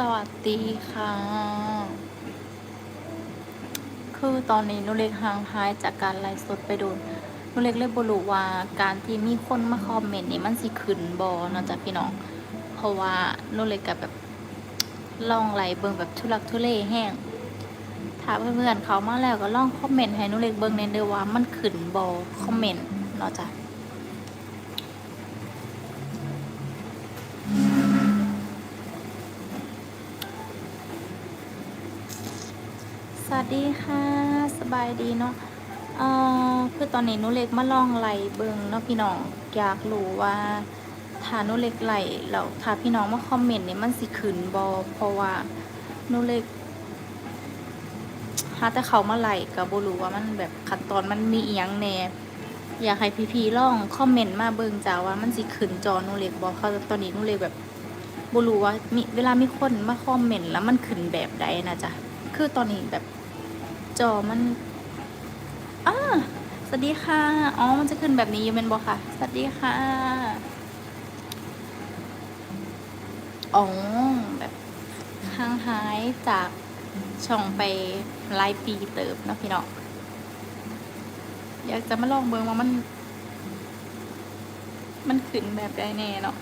สวัสดีค่ะ คือตอนนี้นุเล็กห่างหายจากการไลฟ์สดไปโดนนุเล็กเลยบรู้ว่าการที่มีคนมาคอมเมนต์นี่มันสิขึ้นบอเนาะจ๊ะพี่น้อง เพราะว่านุเล็กกับแบบลองไลฟ์เบิ่งแบบทุลักทุเลแห้งถ้าเพื่อนๆเขามาแล้วก็ลองคอมเมนต์ให้นุเล็กเบิ่งในเด้อว่ามันขึ้นบอคอมเมนต์เนาะจ๊ะ ดีค่ะ สบายดีเนาะเอ่อคือตอนนี้นุเล็กมาลองไหลเบิงเนาะพี่น้องอยากรู้ว่าถ้านุเล็กไหลแล้วถ้าพี่น้องมาคอมเมนต์เนี่ยมันสิขึ้นบอเพราะว่านุเล็กหาแต่เขามาไหลกับ่รู้ว่ามันแบบขั้นตอนมันมีเอียงแน่อยากให้พี่ๆลองคอมเมนต์มาเบิงจ้าว่ามันสิขึ้นจอนุเล็กบอเขาตอนนี้นุเล็กแบบบรู้ว่ามีเวลามีคนมาคอมเมนต์แล้วมันขึ้นแบบใดนะจ๊ะคือตอนนี้แบบ จอมันอ่าสวัสดีค่ะ อ๋อ มันจะขึ้นแบบนี้ยูเป็นบอกค่ะ สวัสดีค่ะ อ๋อ แบบห่างหายจากช่องไปหลายปีเติบนะพี่น้องอยากจะมาลองเบิงว่ามัน มันขึ้นแบบใดแน่เนาะ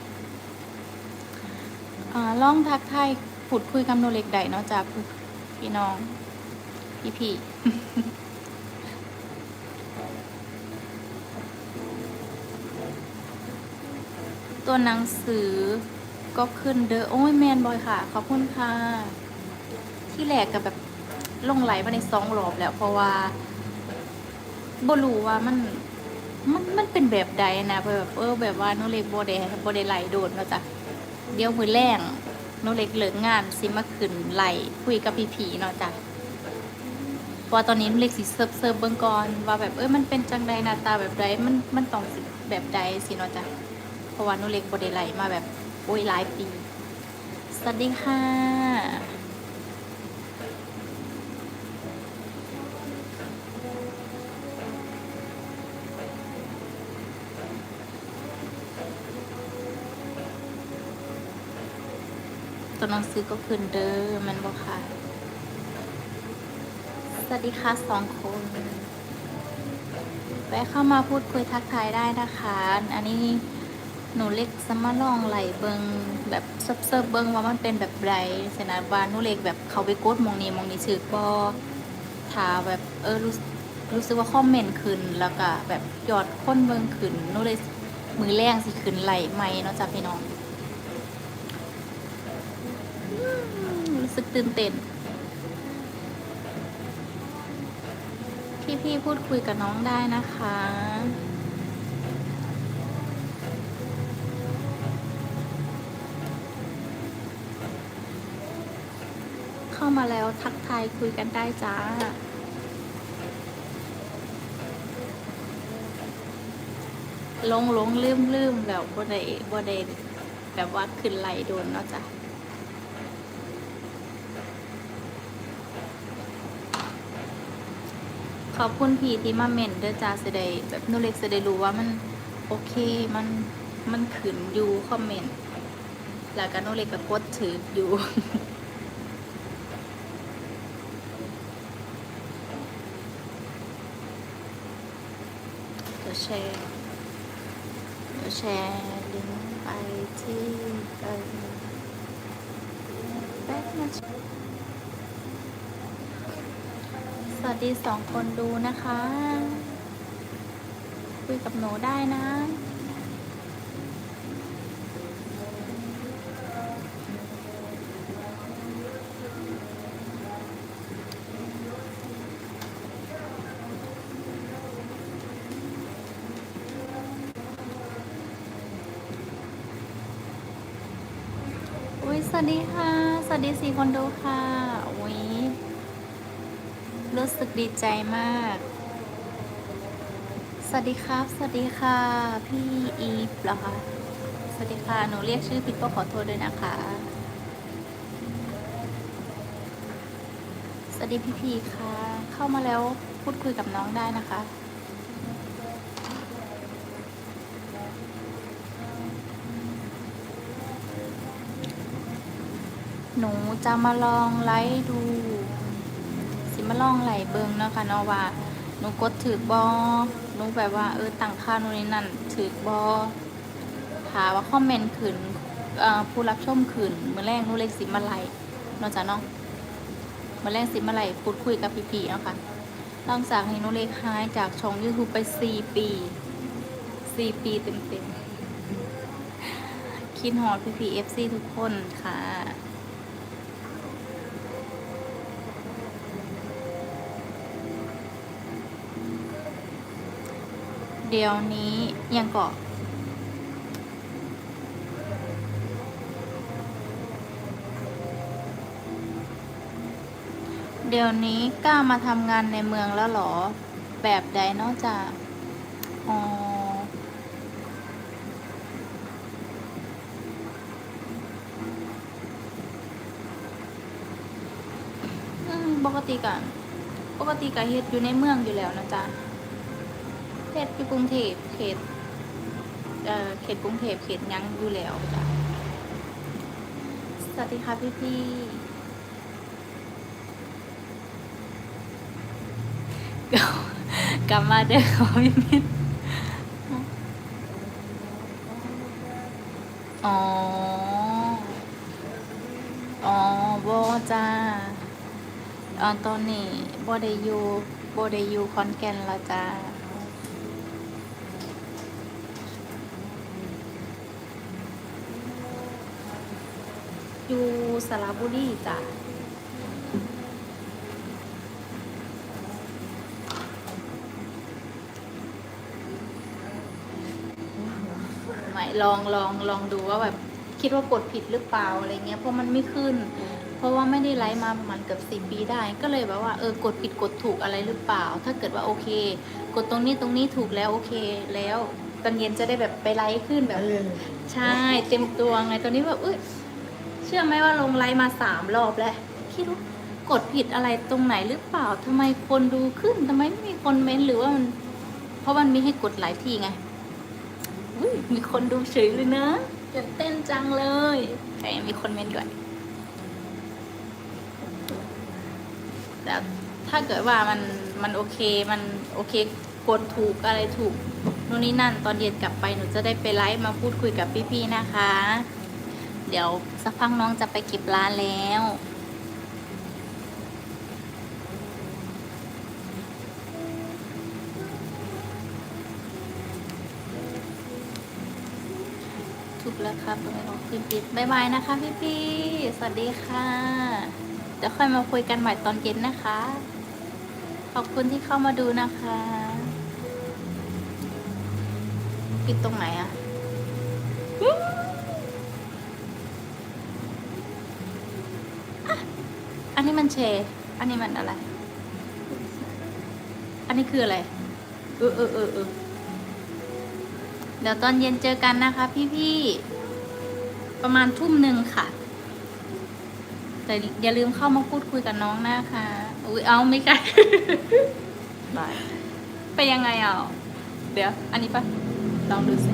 อ่าลองทักทายพูดคุยกับโนเล็กได้เนาะจากพี่น้อง พี่พี่ตัวหนังสือก็ขึ้นเด้อ โอ้ยแมนบอยค่ะ ขอบคุณค่ะ ที่แรกกับแบบลงไหลมาในสองรอบแล้ว เพราะว่าบรู้ว่ามันมันมันเป็นแบบใดนะแบบเออแบบว่าโนเล็กโบเดโบเดไหลโดดเนาะจ้ะเดี๋ยวมือแรงโนเล็กเหลืองงานสิมาขึ้นไหลคุยกับพี่ผีเนาะจ้ะ ว่าตอนนี้เล็กสิเซิร์ฟเซิร์ฟเบิ่งก่อนว่าแบบเอ้ยมันเป็นจังใดหน้าตาแบบใดมันมันต้องแบบใดสิเนาะจ้ะเพราะว่านุเล็กบ่ได้ไหลมาแบบโอ้ยหลายปีสวัสดีค่ะตัวหนังสือก็ขึ้นเด้อมันบ่ค่ะ วัสดีค่ะสองคนแวะเข้ามาพูดคุยทักทายได้นะคะ อันนี้หนูเล็กสมาลองไหลเบิงแบบเซิร์ฟเซิร์ฟเบิงว่ามันเป็นแบบไรสนาบานหนูเล็กแบบเขาไปกดมองนี้มองนี้ถือบอถาแบบเออรู้รู้สึกว่าคอมเมนต์ขึ้นแล้วก็แบบยอดค้นเบิงขึ้นหนูเลยมือแรงสิขึ้นไหลไหมเนาะจ้ะพี่น้อง รู้สึกตื่นเต้น พี่พูดคุยกับน้องได้นะคะ เข้ามาแล้วทักทายคุยกันได้จ้าลงลงลืมลืมแล้วบ่ได้บ่ได้แบบว่าขึ้นไหลโดนเนาะจ้ะ ขอบคุณพี่ที่มาเมนเด้อจ้าจะได้แบบนูเล็กจะได้รู้ว่ามันโอเคมันมันขึ้นอยู่คอมเมนต์แล้วก็นูเล็กก็กดถืออยู่เดี๋ยวแชร์เดี๋ยวแชร์ลิงก์ไปที่เอ่อแป๊บนะส วัสดีสองคนดูนะคะ คุยกับหนูได้นะอุ้ยสวัสดีค่ะ สวัสดีสี่คนดูค่ะอุ้ย รู้สึกดีใจมาก สวัสดีครับ สวัสดีค่ะ พี่อีฟเหรอคะสวัสดีค่ะ หนูเรียกชื่อผิดก็ขอโทษด้วยนะคะ สวัสดีพี่พีค่ะ เข้ามาแล้วพูดคุยกับน้องได้นะคะหนูจะมาลองไลฟ์ดู มาลองไหลเบิงเนาะค่ะเนาะว่าหนูกดถือบอหนูแบบว่าเออตั้งค่านู่นนี่นั่นถือบอถาว่าคอมเมนต์ขึ้นผู้รับชมขึ้นเมื่อแรกหนูเลยสิมาไลเนาะจ้ะเนาะเมื่อแรกสิมาไลพูดคุยกับพี่ๆเนาะค่ะหลังจากที่หนูเล็กหายจากช่อง YouTube ไป4ปี4ปีเต็มๆคิดฮอดพี่ๆ FC ทุกคนค่ะ เดี๋ยวนี้ยังเกาะเดี๋ยวนี้กล้ามาทำงานในเมืองแล้วหรอ แบบใดนอกจากอ๋อปกติกะปกติกะเฮ็ดอยู่ในเมืองอยู่แล้วนะจ๊ะ เขตอยู่กรุงเทพเขตเอ่อเขตกรุงเทพเขตยังอยู่แล้วจ้ะสวัสดีค่ะพี่พี่กลับกลับมาเด้อขอพี่มิตรอ๋อ อ๋อบอจ้าอตอนนี้บอได้อยู่บอได้อยู่คอนแกนล้วจ้า อยู่สระบุรีจ้ะไม่ลองลองลองดูว่าแบบคิดว่ากดผิดหรือเปล่าอะไรเงี้ยเพราะมันไม่ขึ้น เพราะว่าไม่ได้ไลฟ์มาประมาณเกือบสิปีได้ ก็เลยแบบว่าเออกดผิดกดถูกอะไรหรือเปล่า ถ้าเกิดว่าโอเค กดตรงนี้ตรงนี้ถูกแล้วโอเคแล้วตอนเย็นจะได้แบบไปไลฟ์ขึ้นแบบใช่เต็มตัวไงตอนนี้แบบเอ้ยเชื่อไหมว่าลงไลฟ์มาสามรอบแล้วคิดว่ากดผิดอะไรตรงไหนหรือเปล่าทำไมคนดูขึ้นทำไมไม่มีคนเม้นต์หรือว่ามัน เพราะมันมีให้กดหลายทีไงอุ๊ยมีคนดูเฉยเลยนะตื่นเต้นจังเลยแต่ยังมีคนเม้นต์ด้วยแต่ถ้าเกิดว่ามันมันโอเคมันโอเคกดถูกอะไรถูกนู่นนี่นั่นตอนเย็นกลับไปหนูจะได้ไปไลฟ์มาพูดคุยกับพี่ๆนะคะ เดี๋ยวสักพักน้องจะไปเก็บร้านแล้ว ถูกแล้วครับตรงนี้ของพิมพ์ปิดบายบายนะคะพี่ๆสวัสดีค่ะ เดี๋ยวค่อยมาคุยกันใหม่ตอนเย็นนะคะ ขอบคุณที่เข้ามาดูนะคะ ปิดตรงไหนอะอะ อั นนี้มันเช อันนี้มันอะไร อันนี้คืออะไร เออเออเออเออเดี๋ยวตอนเย็นเจอกันนะคะ พี่ๆ ประมาณทุ่มหนึ่งค่ะ แต่อย่าลืมเข้ามาพูดคุยกับน้องนะคะ อุ้ยเอาไม่ใช่ไปยังไงอะเดี๋ยว อันนี้ปะลองดูสิ